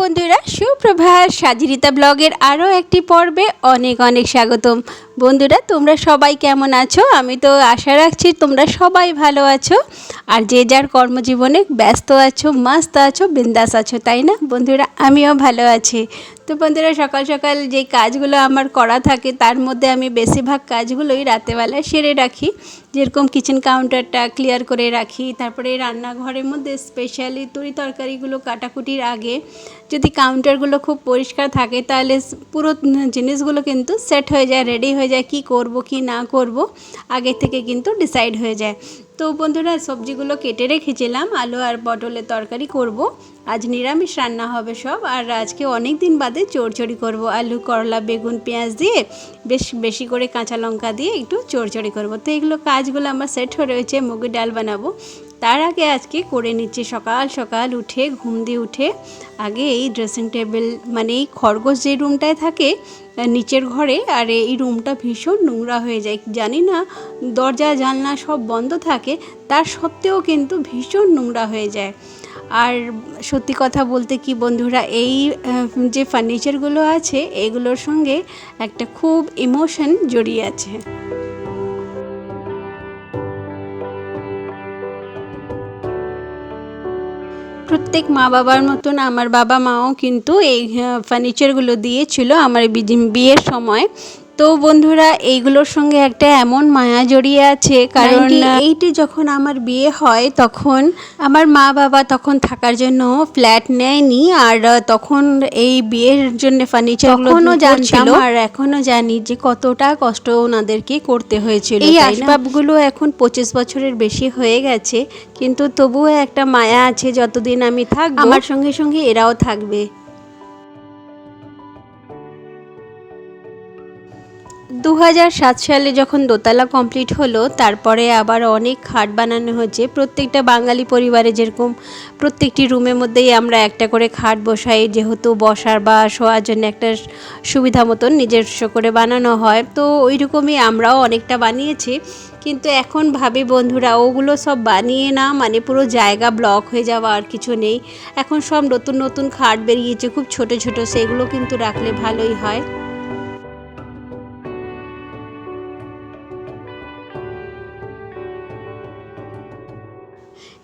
বন্ধুরা, সুপ্রভাত সাজিরিতা ব্লগের আরও একটি পর্বে অনেক অনেক স্বাগতম। বন্ধুরা, তোমরা সবাই কেমন আছো? আমি তো আশা রাখছি তোমরা সবাই ভালো আছো। আর যে যার কর্মজীবনে ব্যস্ত আছো, মাস্ত আছো, বিন্দাস আছো, তাই না? বন্ধুরা, আমিও ভালো আছি। তো বন্ধুরা, সকাল সকাল যে কাজগুলো আমার করা থাকে, তার মধ্যে আমি বেশিরভাগ কাজগুলোই রাতেবেলায় সেরে রাখি। যেরকম কিচেন কাউন্টারটা ক্লিয়ার করে রাখি, তারপরে রান্নাঘরের মধ্যে স্পেশালি তরি তরকারিগুলো কাটাকুটির আগে যদি কাউন্টারগুলো খুব পরিষ্কার থাকে, তাহলে পুরো জিনিসগুলো কিন্তু সেট হয়ে যায় রেডি হয়ে যায় কি করব, কি না করব, আগে থেকে কিন্তু ডিসাইড হয়ে যায়। তো বন্ধুরা, সবজিগুলো কেটে রেখেছিলাম, আলু আর পটলের তরকারি করব। আজ নিরামিষ রান্না হবে সব, আর আজকে অনেক দিন বাদে চড়চড়ি করব। আলু, করলা, বেগুন, পেঁয়াজ দিয়ে, বেশ বেশি করে কাঁচা লঙ্কা দিয়ে একটু চড়চড়ি করব। তো এগুলো কাজগুলো আমার সেট হয়ে রয়েছে, মুগের ডাল বানাবো। তার আগে আজকে করে নিচ্ছি। সকাল সকাল উঠে, ঘুম দিয়ে উঠে, আগে এই ড্রেসিং টেবিল মানে এই খরগোশ যে রুমটায় থাকে নিচের ঘরে, আর এই রুমটা ভীষণ নোংরা হয়ে যায়। জানি না, দরজা, জানলা সব বন্ধ থাকে, তার সত্ত্বেও কিন্তু ভীষণ নোংরা হয়ে যায়। আর সত্যি কথা বলতে কি বন্ধুরা, এই যে ফার্নিচারগুলো আছে, এগুলোর সঙ্গে একটা খুব ইমোশন জড়িয়ে আছে। প্রত্যেক মা বাবার মতন আমার বাবা মাও কিন্তু এই ফার্নিচারগুলো দিয়েছিল আমার বিয়ের সময়। তো বন্ধুরা এইগুলোর সঙ্গে একটা এমন মায়া জড়িয়ে আছে কারণ এইটি যখন আমার বিয়ে হয় তখন আমার মা বাবা তখন থাকার জন্য ফ্ল্যাট নেয়নি আর তখন এই বিয়ের জন্য ফার্নিচার তখনও জানতাম আর এখনও জানি যে কতটা কষ্ট ওনাদেরকে করতে হয়েছিল এই আসবাবগুলো এখন পঁচিশ বছরের বেশি হয়ে গেছে কিন্তু তবুও একটা মায়া আছে যতদিন আমি থাকব আমার সঙ্গে সঙ্গে এরাও থাকবে। দু সালে যখন দোতলা কমপ্লিট হলো, তারপরে আবার অনেক খাট বানানো হয়েছে। প্রত্যেকটা বাঙালি পরিবারে যেরকম প্রত্যেকটি রুমের মধ্যেই আমরা একটা করে খাট বসাই, যেহেতু বসার বা শোয়ার জন্য একটা সুবিধা মতন নিজস্ব করে বানানো হয়। তো ওই রকমই আমরাও অনেকটা বানিয়েছি। কিন্তু এখন ভাবি, বন্ধুরা, ওগুলো সব বানিয়ে না মানে পুরো জায়গা ব্লক হয়ে যাওয়া আর কিছু নেই। এখন সব নতুন নতুন খাট বেরিয়েছে, খুব ছোট ছোট, সেগুলো কিন্তু রাখলে ভালোই হয়।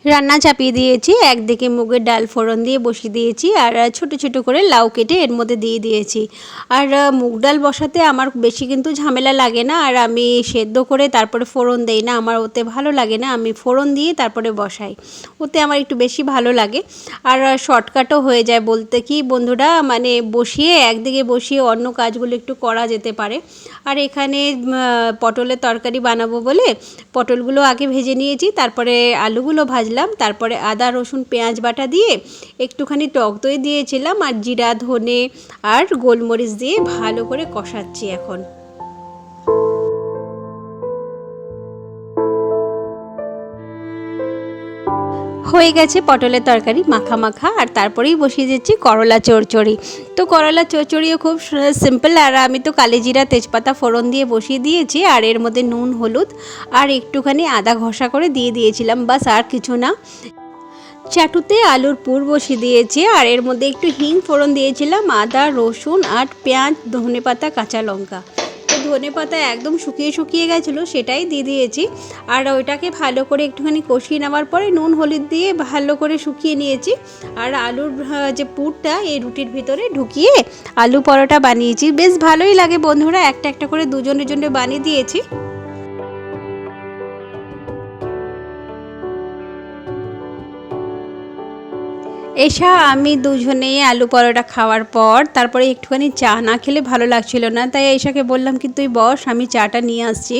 রান্না চাপিয়ে দিয়েছি, একদিকে মুগের ডাল ফোড়ন দিয়ে বসিয়ে দিয়েছি আর ছোট ছোট করে লাউ কেটে এর মধ্যে দিয়ে দিয়েছি। আর মুগ ডাল বসাতে আমার বেশি কিন্তু ঝামেলা লাগে না আর আমি সেদ্ধ করে তারপরে ফোড়ন দেই না, আমার ওতে ভালো লাগে না, আমি ফোড়ন দিয়ে তারপরে বসাই। ওতে আমার একটু বেশি ভালো লাগে। আর শর্টকাটও হয়ে যায় বলতে কি বন্ধুরা মানে বসিয়ে একদিকে বসিয়ে অন্য কাজগুলো একটু করা যেতে পারে। আর এখানে পটলের তরকারি বানাবো বলে পটলগুলো আগে ভেজে নিয়েছি, তারপরে আলুগুলো ভাজলাম তারপরে আদা, রসুন, পেঁয়াজ বাটা দিয়ে একটুখানি টক দই দিয়েছিলাম আর জিরা, ধনে আর গোলমরিচ দিয়ে ভালো করে কষাচ্ছি এখন। হয়ে গেছে পটলের তরকারি, মাখা মাখা, আর তারপরেই বসিয়ে দিচ্ছি করলা চড়চড়ি। তো করলা চড়চড়িও খুব সিম্পল আর আমি তো কালিজিরা তেজপাতা ফোড়ন দিয়ে বসিয়ে দিয়েছি, আর এর মধ্যে নুন, হলুদ, আর একটুখানি আদা ঘষা করে দিয়ে দিয়েছিলাম, বাস আর কিছু না। চাটুতে আলুর পুর বসিয়ে দিয়েছি, আর এর মধ্যে একটু হিং ফোড়ন দিয়েছিলাম, আদা, রসুন, আর পেঁয়াজ ধনে পাতা কাঁচা লঙ্কা। ধনে পাতা একদম শুকিয়ে শুকিয়ে গেছিল, সেটাই দিয়ে দিয়েছি। আর ওইটাকে ভালো করে একটুখানি কষিয়ে নেওয়ার পরে নুন, হলুদ দিয়ে ভালো করে শুকিয়ে নিয়েছি। আর আলুর যে পুরটা, এই রুটির ভিতরে ঢুকিয়ে আলু পরোটা বানিয়েছি। বেশ ভালোই লাগে বন্ধুরা, একটা একটা করে দুজনের জন্য বানিয়ে দিয়েছি। এসা, আমি দুজনেই আলু পরোটা খাওয়ার পর তারপরে একটুখানি চা না খেলে ভালো লাগছিল না। তাই এসাকে বললাম কি, তুই বস, আমি চাটা নিয়ে আসছি।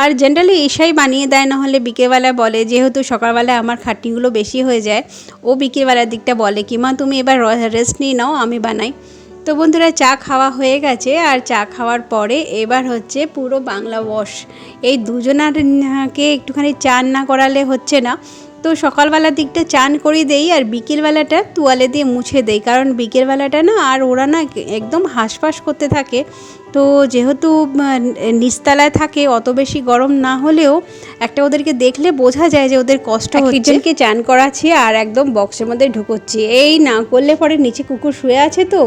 আর জেনারেলি এসাই বানিয়ে দেয়, না হলে বিকেলবেলা বলে। যেহেতু সকালবেলায় আমার খাটনিগুলো বেশি হয়ে যায়, ও বিকেলবেলার দিকটা বলে কি, মা, তুমি এবার রেস্ট নিয়ে নাও, আমি বানাই। তো বন্ধুরা, চা খাওয়া হয়ে গেছে। আর চা খাওয়ার পরে এবার হচ্ছে পুরো বাংলা ওয়াশ এই দুজনারকে একটুখানি চান না করালে হচ্ছে না। তো সকালবেলার দিকটা চান করিয়ে দেই আর বিকেলবেলাটা তোয়ালে দিয়ে মুছে দেই। কারণ বিকেলবেলাটা না আর ওরা না একদম হাঁসফাঁস করতে থাকে। তো যেহেতু উম, নিচতলায় থাকে অত বেশি গরম না হলেও একটা ওদেরকে দেখলে বোঝা যায় যে ওদের কষ্ট হচ্ছে। চান করাচ্ছি আর একদম বক্সের মধ্যে ঢুকোচ্ছি। এই না করলে পরে নিচে কুকুর শুয়ে আছে তো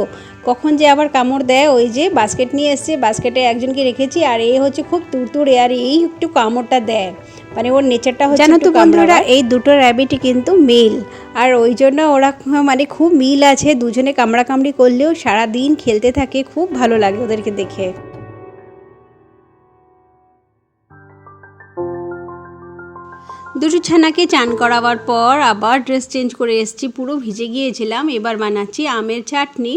কখন যে আবার কামড় দেয় ওই যে বাস্কেট নিয়ে এসছে বাস্কেটে একজনকে রেখেছি আর এই হচ্ছে খুব তুড়তুড়ে আর এই একটু কামড়টা দেয়। মানে ওর নেচারটা হচ্ছে জানো তো বন্ধুরা এই দুটো র্যাবিটই কিন্তু মেল আর ওই জন্য ওরা মানে খুব মিল আছে দুজনে কামড়াকামড়ি করলেও সারা দিন খেলতে থাকে খুব ভালো লাগে ওদেরকে দেখে। দুটো ছানাকে চান করাবার পর আবার ড্রেস চেঞ্জ করে এসেছি। পুরো ভিজে গিয়েছিলাম, এবার বানাচ্ছি আমের চাটনি,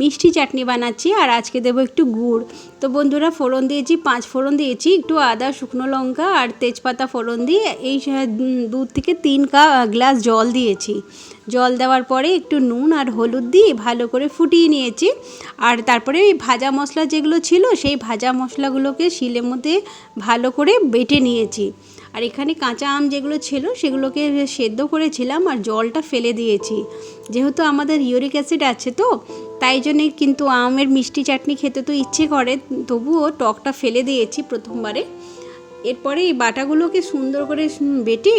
মিষ্টি চাটনি বানাচ্ছি আর আজকে দেবো একটু গুড়। তো বন্ধুরা, ফোড়ন দিয়েছি, পাঁচ ফোড়ন দিয়েছি, একটু আদা, শুকনো লঙ্কা আর তেজপাতা ফোড়ন দিয়ে এই দু থেকে তিন কা, গ্লাস জল দিয়েছি। জল দেওয়ার পরে একটু নুন আর হলুদ দিয়ে ভালো করে ফুটিয়ে নিয়েছি। আর তারপরে ওই ভাজা মশলা যেগুলো ছিল, সেই ভাজা মশলাগুলোকে শিলের মধ্যে ভালো করে বেটে নিয়েছি। আর এখানে কাঁচা আম যেগুলো ছিল, সেগুলোকে সেদ্ধ করেছিলাম আর জলটা ফেলে দিয়েছি। যেহেতু আমাদের ইউরিক অ্যাসিড আছে তো, তাই জন্যে কিন্তু আমের মিষ্টি চাটনি খেতে তো ইচ্ছে করে, তবুও টকটা ফেলে দিয়েছি প্রথমবারে। এরপরে এই বাটাগুলোকে সুন্দর করে বেটে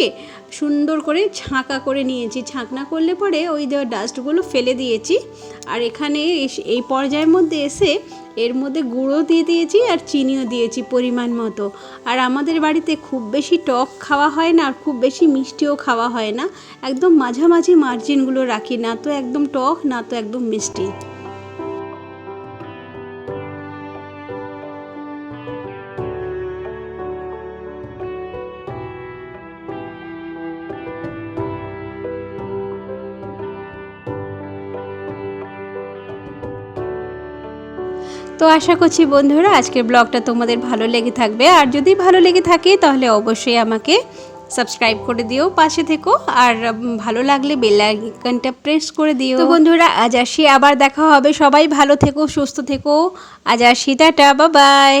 সুন্দর করে ছাঁকা করে নিয়েছি। ছাঁকনা করলে পরে ওই ডাস্টগুলো ফেলে দিয়েছি। আর এখানে এই পর্যায়ের মধ্যে এসে এর মধ্যে গুঁড়ো দিয়ে দিয়েছি আর চিনিও দিয়েছি পরিমাণ মতো। আর আমাদের বাড়িতে খুব বেশি টক খাওয়া হয় না, আর খুব বেশি মিষ্টিও খাওয়া হয় না। একদম মাঝামাঝি মার্জিনগুলো রাখি, না তো একদম টক, না তো একদম মিষ্টি। তো আশা করছি বন্ধুরা, আজকের ব্লগটা তোমাদের ভালো লেগে থাকবে। আর যদি ভালো লেগে থাকে, তাহলে অবশ্যই আমাকে সাবস্ক্রাইব করে দিও, পাশে থেকো। আর ভালো লাগলে বেল আইকনটা প্রেস করে দিও। তো বন্ধুরা, আজ আসি, আবার দেখা হবে। সবাই ভালো থেকো, সুস্থ থেকো। আজ আসি, টাটা বা বাই